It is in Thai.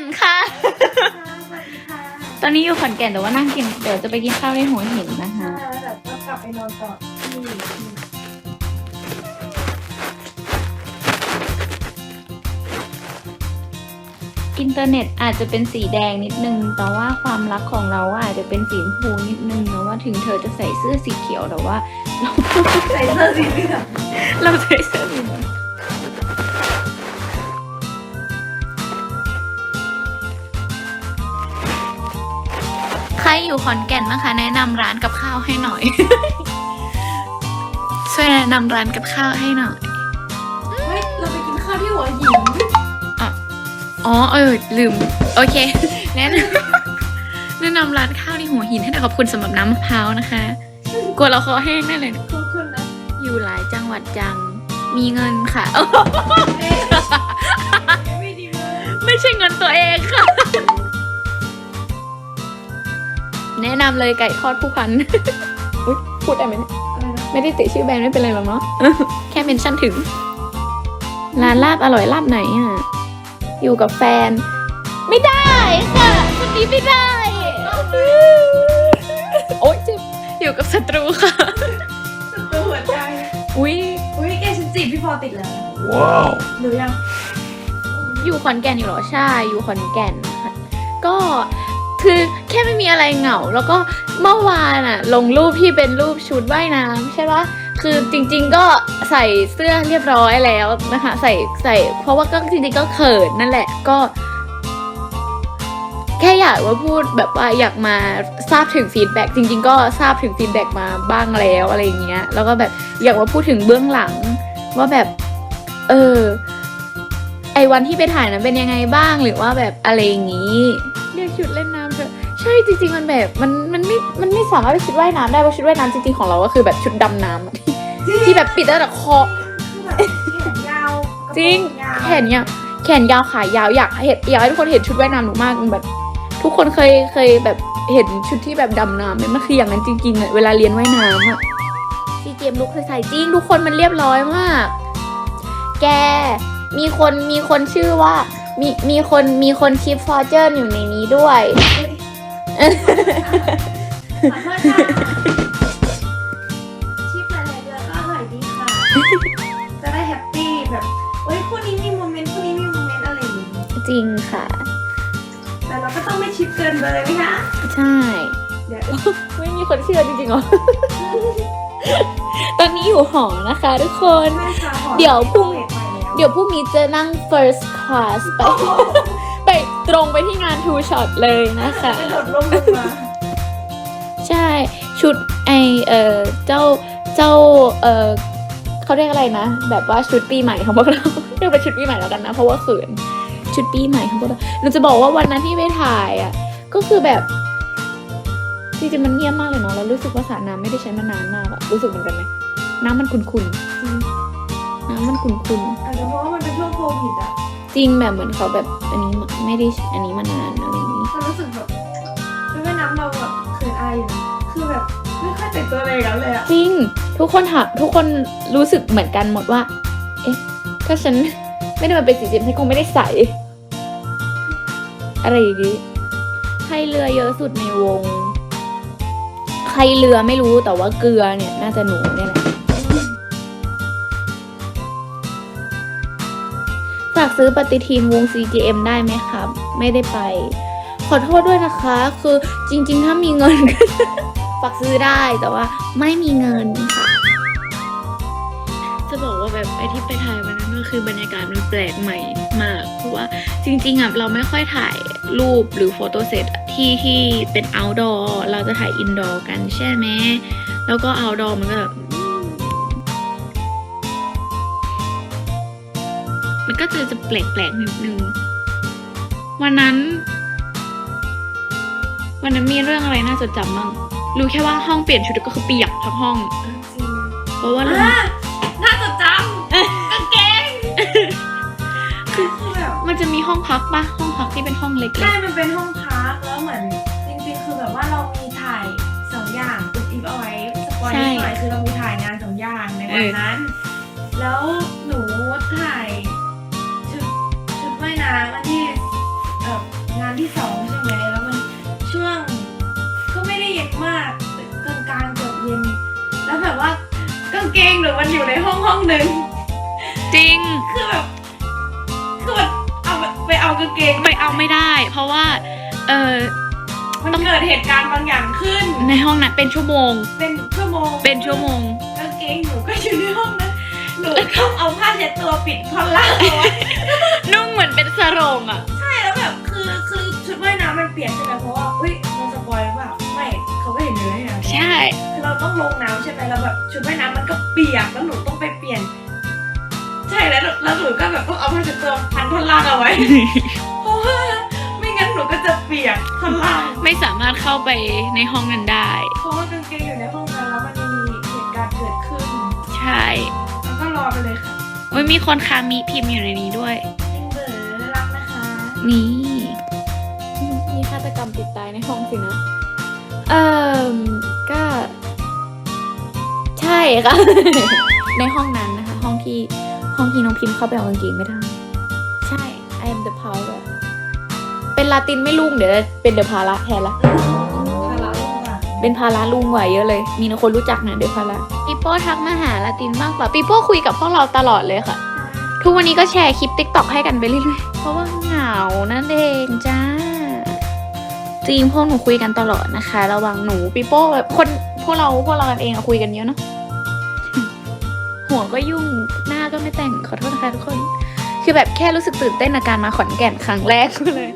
นค่ะสวัสดีค่ะ ตอนนี้อยู่ขอนแก่นแต่ว่านั่งกินเดี๋ยวจะไปกินข้าวในหัวหินนะคะ แล้วเดี๋ยวก็กลับไปนอนต่อที่อินเทอร์เน็ตอาจจะเป็นสีแดงนิดนึง แต่ว่าความรักของเราอาจจะเป็นสีชมพูนิดนึงนะว่าถึงเธอจะใส่เสื้อสีเขียวแต่ว่า เราใส่เสื้อสีเหลืองเราใส่เสื้อสีเหลือง อยู่ขอนแก่นนะคะ แนะนำร้านกับข้าวให้หน่อย ช่วยแนะนำร้านกับข้าวให้หน่อย เฮ้ย เราไปกินข้าวที่หัวหินอ๋อเออลืม โอเค แนะนำแนะนำร้านข้าวที่หัวหินให้หน่อยขอบคุณสำหรับน้ำมะพร้าวนะคะ กลัวเราคอแห้งแน่เลยเนี่ยขอบคุณนะอยู่หลายจังหวัดจัง มีเงินค่ะเอ๊ะไม่ดีเลยไม่ใช่เงินตัวเองค่ะ แนะนำเลยไก่ทอดผู้พัน อุ๊ยพูดได้ไหมเนี่ยอะไรนะไม่ได้ติชื่อแบรนด์ไม่เป็นไรหรอกเนาะ แค่เมนชั่นถึง ร้านลาบอร่อยลาบไหนอะ อยู่กับแฟน ไม่ได้ค่ะคนนี้ไม่ได้ โอ๊ยเจ็บอยู่กับศัตรูค่ะสุดตัวหัวใจ อุ้ยอุ้ยแกฉันจีบพี่พอติดแล้ว ว้าวหรือยัง อยู่ขอนแก่นอยู่เหรอ ใช่ อยู่ขอนแก่นค่ะก็ คือแค่ไม่มีอะไรเหงา แล้วก็เมื่อวานอะลงรูปที่เป็นรูปชุดว่ายน้ำใช่ปะคือจริงๆก็ใส่เสื้อเรียบร้อยแล้วนะคะ ใส่ใส่ เพราะว่าก็จริงๆก็เขินนั่นแหละก็ แค่อยากว่าพูดแบบว่าอยากมาทราบถึงฟีดแบ็กจริง ๆ ก็ทราบถึงฟีดแบ็กมาบ้างแล้วอะไรอย่างเงี้ย แล้วก็แบบอยากว่าพูดถึงเบื้องหลัง ว่าแบบ เออไอวันที่ไปถ่ายนั้นเป็นยังไงบ้างหรือว่าแบบอะไรอย่างงี้ เรียกชุดเล่นน้ำเถอะใช่จริงๆมันแบบมันมันไม่มันไม่สามารถเป็นชุดว่ายน้ำได้เพราะชุดว่ายน้ำจริงๆของเราก็คือแบบชุดดำน้ำอะที่ที่แบบปิดตั้งแต่คอคือแบบแขนยาวกะโปจริง ยาวแขนยาวแขนยาวขายาวอยากเห็นอยากให้ทุกคนเห็นชุดว่ายน้ำหนูมากแบบ ทุกคนเคยเคยแบบเห็นชุดที่แบบดำน้ำไหมมันคืออย่างนั้นจริงๆอะเวลาเรียนว่ายน้ำอะซีเกมลุกใส่จริง ทุกคนมันเรียบร้อยมาก แกมีคนมีคนชื่อว่า มีมีคนมีคนชิปฟอร์เจอร์อยู่ในนี้ด้วย ขอโทษค่ะชิปหลายๆเดือนก็อร่อยดีค่ะ จะได้แฮปปี้แบบเฮ้ยคู่นี้มีโมเมนต์คู่นี้มีโมเมนต์อะไรอย่างงี้จริงค่ะ แต่เราก็ต้องไม่ชิปเกินไปเลยไหมคะใช่ เดี๋ยวไม่มีคนเชื่อจริงๆเหรอ ตอนนี้อยู่หอนะคะทุกคนแม่ค้าขอเดี๋ยวพรุ่งเดทใหม่แล้วเดี๋ยวพรุ่งนี้จะนั่ง first class ไป ไปตรงไปที่งาน two shot เลยนะคะกระโดดร่มลงมาใช่ ชุดไอเออเจ้าเจ้าเออเขาเรียกอะไรนะ แบบว่าชุดปีใหม่ของพวกเรา เรียกเป็นชุดปีใหม่แล้วกันนะ เพราะว่าเขินชุดปีใหม่ของพวกเราหนูจะบอกว่าวันนั้นที่ไปถ่ายอะ ก็คือแบบจริงๆมันเงียบมากเลยเนาะแล้วรู้สึกว่าสระน้ำไม่ได้ใช้มานานมากอะรู้สึกเหมือนกันไหมน้ำมันขุ่นๆน้ำมันขุ่นๆอาจจะเพราะว่ามันเป็นช่วงโควิดอะ จริงแบบเหมือนเขาแบบอันนี้มาไม่ได้อันนี้มานานอะไรอย่างนี้ก็รู้สึกแบบไม่ว่ายน้ำเราแบบเขินอายอยู่นะคือแบบไม่ค่อยแต่งตัวอะไรกันเลยอะจริงทุกคนถามทุกคนรู้สึกเหมือนกันหมดว่า เอ๊ะ ถ้าฉันไม่ได้มาเป็นสีเจมฉันคงไม่ได้ใส่ อะไรอย่างนี้ใครเรือเยอะสุดในวง ใครเรือไม่รู้แต่ว่าเกลือเนี่ย น่าจะหนูเนี่ยแหละ ซื้อปฏิทินวง CGM ได้ไหมครับ ไม่ได้ไป ขอโทษด้วยนะคะ คือจริง ๆ ถ้ามีเงินฝากซื้อได้แต่ว่าไม่มีเงินค่ะ จะบอกว่าแบบไอที่ไปถ่ายวันนั้นก็คือบรรยากาศมันแปลกใหม่มากเพราะว่าจริงๆอะเราไม่ค่อยถ่ายรูปหรือโฟโต้เซตที่ที่เป็น outdoor เราจะถ่าย indoor กันใช่ไหมแล้วก็ outdoor มันก็แบบ ก็จะจะแปลกๆนิดนึงวันนั้น วันนั้นมีเรื่องอะไรน่าจดจำบ้างรู้แค่ว่าห้องเปลี่ยนชุดก็คือเปียกทั้งห้องจริงเพราะว่าลมอะน่าจดจำกางเกงคือแบบมันจะมีห้องพักปะห้องพักที่เป็นห้องเล็กใช่มันเป็นห้องพักแล้วเหมือนจริงๆคือแบบว่าเรามีถ่ายสองอย่างอุบอิบเอาไว้สปอยนิดหน่อยคือเรามีถ่ายงานสองอย่างในวันนั้น แล้ว ที่สองใช่ไหมแล้วมันช่วงก็ไม่ได้เย็นมากกลางกลางเกือบเย็น แล้วแบบว่ากางเกงหรือมันอยู่ในห้องห้องหนึ่งจริง คือแบบคือแบบเอาไปเอากางเกงไปเอาไม่ได้ เพราะว่า เออมันเกิดเหตุการณ์บางอย่างขึ้น ในห้องนั้นเป็นชั่วโมง เป็นชั่วโมง เป็นชั่วโมงกางเกงหนูก็อยู่ในห้องนั้นหนูต้องเอาผ้าเช็ดตัวปิดท่อนล่างเอาไว้นุ่งเหมือนเป็นสรงอะ แล้วแบบคือคือชุดว่ายน้ำมันเปียกใช่ไหมเพราะว่าอุ้ยมันสปอยหรือเปล่าไม่เขาก็เห็นเนื้อให้นะใช่คือเราต้องลงน้ำใช่ไหมแล้วแบบชุดว่ายน้ำมันก็เปียกแล้วหนูต้องไปเปลี่ยน ใช่แล้วหนูแล้วหนูก็แบบต้องเอาผ้าเช็ดตัวพันท่อนล่างเอาไว้ เพราะว่าไม่งั้นหนูก็จะเปียกท่อนล่างไม่สามารถเข้าไปในห้องนั้นได้ เพราะว่ากางเกงอยู่ในห้องน้ำแล้วมันมีเหตุการณ์เกิดขึ้นใช่ แล้วก็รอไปเลยค่ะโอ้ยมีคนคามิพิมพ์อยู่ในนี้ด้วยจิงเบอร์รัก นะคะนี่มีฆาตกรรมติดตายในห้องสินะ เอ่อก็ ใช่ค่ะ ในห้องนั้นนะคะ ห้องที่ห้องที่น้องพิมพ์เข้าไปเอากางเกงไม่ได้ ใช่ I am the power เป็นลาตินไม่ลุ่งเดี๋ยวเป็นเดอะภาระแทนละภาระลูกค่ะเป็นภาระลุงกว่าเยอะเลย มีคนรู้จักนะเดี๋ยวภาระปีโป้ทักมาหาลาตินมากกว่าปีโป้คุยกับพวกเราตลอดเลยค่ะ ทุกวันนี้ก็แชร์คลิปติ๊กต็อกให้กันไปเรื่อยๆ เพราะว่าเหงานั่นเองจ้า จริงพวกหนูคุยกันตลอดนะคะ ระหวังหนูปีโป้แบบคนพวกเราพวกเรากันเองอะคุยกันเยอะเนาะหัวก็ยุ่งหน้าก็ไม่แต่งขอโทษนะคะทุกคน คือแบบแค่รู้สึกตื่นเต้นในการมาขอนแก่นครั้งแรกก็เลย